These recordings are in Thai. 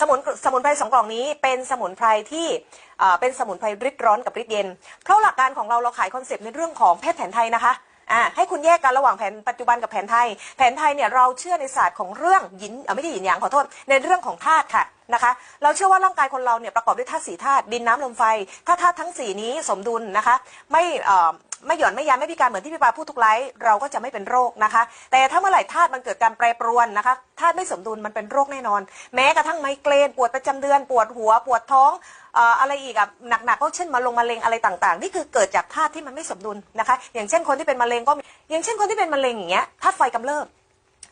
สมุนสมุนไพรสองกล่องนี้เป็นสมุนไพรที่เอ่อเป็นสมุนไพรริดร้อนกับริดเย็น เพราะหลักการของเราเราขายคอนเซปต์ในเรื่องของแพทย์แผนไทยนะคะอ่าให้คุณแยกกันระหว่างแผนปัจจุบันกับแผนไทย แผนไทยเนี่ยเราเชื่อในศาสตร์ของเรื่องหยินเอ่อไม่ใช่หยินหยางขอโทษในเรื่องของธาตุค่ะนะคะ เราเชื่อว่าร่างกายคนเราเนี่ยประกอบด้วยธาตุสี่ธาตุดินน้ำลมไฟ ถ้าธาตุทั้งสี่นี้สมดุลนะคะ ไม่เอ่อ ไม่หย่อนไม่ยานไม่พิการเหมือนที่พี่ปาพูดทุกไลฟ์เราก็จะไม่เป็นโรคนะคะ แต่ถ้าเมื่อไหร่ธาตุมันเกิดการแปรปรวนนะคะธาตุไม่สมดุลมันเป็นโรคแน่นอน แม้กระทั่งไมเกรนปวดประจำเดือน ปวดหัว ปวดท้องอะไรอีกอะหนักๆก็เช่นมาลงมะเร็งอะไรต่างๆ นี่คือเกิดจากธาตุที่มันไม่สมดุลนะคะ อย่างเช่นคนที่เป็นมะเร็งก็อย่างเช่นคนที่เป็นมะเร็งอย่างเงี้ยธาตุไฟกำเริบ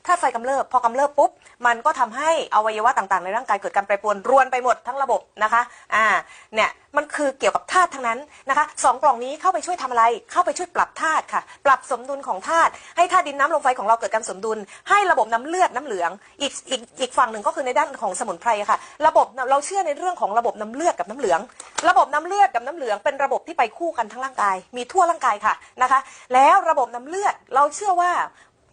ถ้าไฟกำเริบพอกำเริบปุ๊บ มันก็ทำให้อวัยวะต่างๆ ในร่างกายเกิดการแปรปรวนรวนไปหมดทั้งระบบนะคะอ่าเนี่ยมันคือเกี่ยวกับธาตุทั้งนั้นนะคะสองกล่องนี้เข้าไปช่วยทำอะไร เข้าไปช่วยปรับธาตุค่ะ ปรับสมดุลของธาตุให้ธาตุดินน้ำลมไฟของเราเกิดการสมดุล ให้ระบบน้ำเลือดน้ำเหลือง อีกอีกอีกฝั่งหนึ่งก็คือในด้านของสมุนไพรค่ะ ระบบเราเชื่อในเรื่องของระบบน้ำเลือดกับน้ำเหลือง ระบบน้ำเลือดกับน้ำเหลือง เป็นระบบที่ไปคู่กันทั้งร่างกาย มีทั่วร่างกายค่ะนะคะ แล้วระบบน้ำเลือดเราเชื่อว่า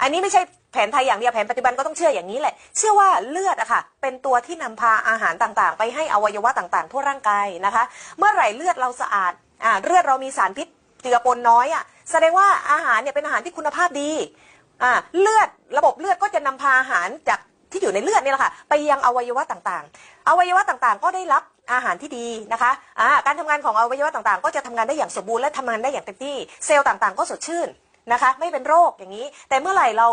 อันนี้ไม่ใช่แผนไทยอย่างเดียวแผนปัจจุบันก็ต้องเชื่ออย่างนี้แหละ เชื่อว่าเลือดอะค่ะ เป็นตัวที่นำพาอาหารต่างๆ ไปให้อวัยวะต่างๆ ทั่วร่างกายนะคะ เมื่อไหร่เลือดเราสะอาดอ่าเลือดเรามีสารพิษเจือปนน้อยอะแสดงว่าอาหารเนี่ยเป็นอาหารที่คุณภาพดีอ่าเลือดระบบเลือดก็จะนำพาอาหารจากที่อยู่ในเลือดนี่แหละค่ะ ไปยังอวัยวะต่างๆ อวัยวะต่างๆ ก็ได้รับอาหารที่ดีนะคะอ่าการทำงานของอวัยวะต่างๆ ก็จะทำงานได้อย่างสมบูรณ์และทำงานได้อย่างเต็มที่ เซลล์ต่างๆ ก็สดชื่น นะคะ ไม่เป็นโรคอย่างนี้ แต่เมื่อไหร่เรา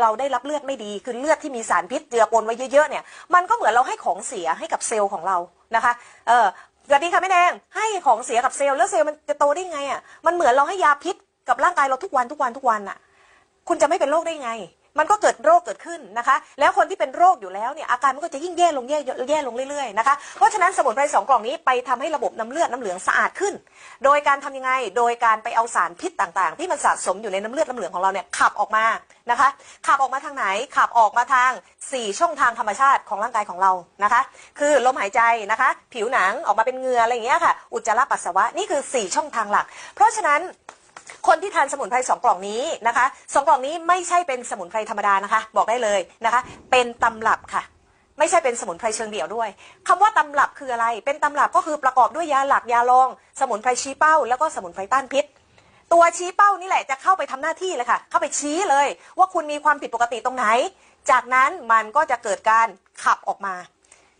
เราได้รับเลือดไม่ดีคือเลือดที่มีสารพิษเจือปนไว้เยอะๆเนี่ยมันก็เหมือนเราให้ของเสียให้กับเซลล์ของเรานะคะเออสวัสดีค่ะแม่แดงให้ของเสียกับเซลล์แล้วเซลล์มันจะโตได้ไงอะมันเหมือนเราให้ยาพิษกับร่างกายเราทุกวันทุกวันทุกวันอะ คุณจะไม่เป็นโรคได้ไง มันก็เกิดโรคเกิดขึ้นนะคะ แล้วคนที่เป็นโรคอยู่แล้วเนี่ยอาการมันก็จะยิ่งแย่ลงแย่แย่ลงเรื่อยๆนะคะเพราะฉะนั้นสมุนไพรสองกล่องนี้ไปทำให้ระบบน้ำเลือดน้ำเหลืองสะอาดขึ้น โดยการทำยังไงโดยการไปเอาสารพิษต่างๆ ที่มันสะสมอยู่ในน้ำเลือดน้ำเหลืองของเราเนี่ยขับออกมานะคะ ขับออกมาทางไหนขับออกมาทาง 4 ช่องทางธรรมชาติของร่างกายของเรานะคะ คือลมหายใจนะคะ ผิวหนังออกมาเป็นเหงื่ออะไรอย่างเงี้ยค่ะ อุจจาระปัสสาวะนี่คือ 4 ช่องทางหลัก เพราะฉะนั้น คนที่ทานสมุนไพรสองกล่องนี้นะคะสองกล่องนี้ไม่ใช่เป็นสมุนไพรธรรมดานะคะ บอกได้เลยนะคะ เป็นตำรับค่ะไม่ใช่เป็นสมุนไพรเชิงเดี่ยวด้วยคำว่าตำรับคืออะไร เป็นตำรับก็คือประกอบด้วยยาหลักยาลอง สมุนไพรชี้เป้า แล้วก็สมุนไพรต้านพิษ ตัวชี้เป้านี่แหละจะเข้าไปทำหน้าที่เลยค่ะ เข้าไปชี้เลย ว่าคุณมีความผิดปกติตรงไหน จากนั้นมันก็จะเกิดการขับออกมา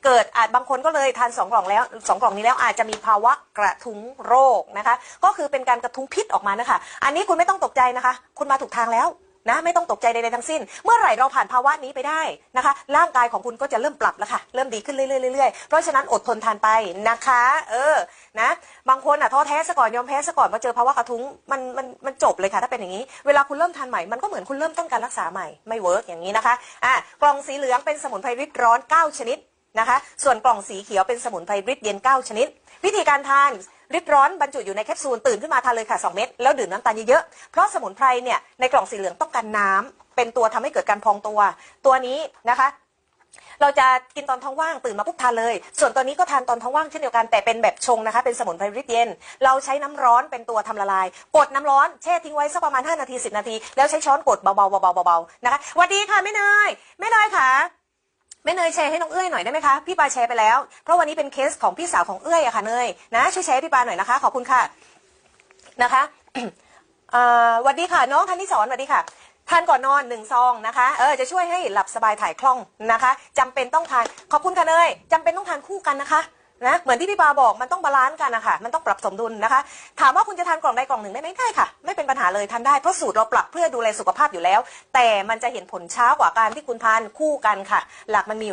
เกิดอาจบางคนก็เลยทานสองกล่องแล้วสองกล่องนี้แล้วอาจจะมีภาวะกระทุ้งโรคนะคะ ก็คือเป็นการกระทุ้งพิษออกมานะคะ อันนี้คุณไม่ต้องตกใจนะคะ คุณมาถูกทางแล้วนะไม่ต้องตกใจใดๆทั้งสิ้น เมื่อไหร่เราผ่านภาวะนี้ไปได้นะคะ ร่างกายของคุณก็จะเริ่มปรับแล้วค่ะ เริ่มดีขึ้นเรื่อยๆเรื่อยๆเพราะฉะนั้นอดทนทานไปนะคะ เออนะ บางคนอะท้อแท้ซะก่อนยอมแพ้ซะก่อนมาเจอภาวะกระทุ้งมันมันมันจบเลยค่ะถ้าเป็นอย่างนี้ เวลาคุณเริ่มทานใหม่มันก็เหมือนคุณเริ่มต้นการรักษาใหม่ไม่เวิร์กอย่างนี้นะคะอะกล่องสีเหลืองเป็นสมุนไพรริดร้อน 9 ชนิด นะคะ ส่วนกล่องสีเขียวเป็นสมุนไพรริดเย็น 9 ชนิด วิธีการทานริดร้อนบรรจุอยู่ในแคปซูลตื่นขึ้นมาทานเลยค่ะ 2 เม็ดแล้วดื่มน้ำตาลเยอะๆ เพราะสมุนไพรเนี่ยในกล่องสีเหลืองต้องการน้ำเป็นตัวทำให้เกิดการพองตัว ตัวนี้นะคะ เราจะกินตอนท้องว่างตื่นมาปุ๊บทานเลย ส่วนตัวนี้ก็ทานตอนท้องว่างเช่นเดียวกันแต่เป็นแบบชงนะคะ เป็นสมุนไพรริดเย็น เราใช้น้ำร้อนเป็นตัวทำละลายกดน้ำร้อนแช่ทิ้งไว้สักประมาณ 5 นาที 10 นาที แล้วใช้ช้อนกดเบาๆเบาๆเบาๆนะคะสวัสดีค่ะแม่เนยแม่เนยค่ะ แม่เนยแชร์ให้น้องเอื้อยหน่อยได้ไหมคะพี่ปาแชร์ไปแล้ว เพราะวันนี้เป็นเคสของพี่สาวของเอื้อยอะค่ะเนยนะช่วยแชร์พี่ปาหน่อยนะคะ ขอบคุณค่ะนะคะสวัสดีค่ะ น้องทันที่สอนสวัสดีค่ะทานก่อนนอนหนึ่งซองนะคะเออจะช่วยให้หลับสบายถ่ายคล่องนะคะจำเป็นต้องทานขอบคุณค่ะเนยจำเป็นต้องทานคู่กันนะคะ นะเหมือนที่พี่ปาบอกมันต้องบาลานซ์กันนะคะมันต้องปรับสมดุลนะคะ ถามว่าคุณจะทานกล่องใดกล่องหนึ่งได้ไหมได้ค่ะ ไม่เป็นปัญหาเลยทานได้เพราะสูตรเราปรับเพื่อดูแลสุขภาพอยู่แล้ว แต่มันจะเห็นผลช้ากว่าการที่คุณทานคู่กันค่ะ หลักมันมี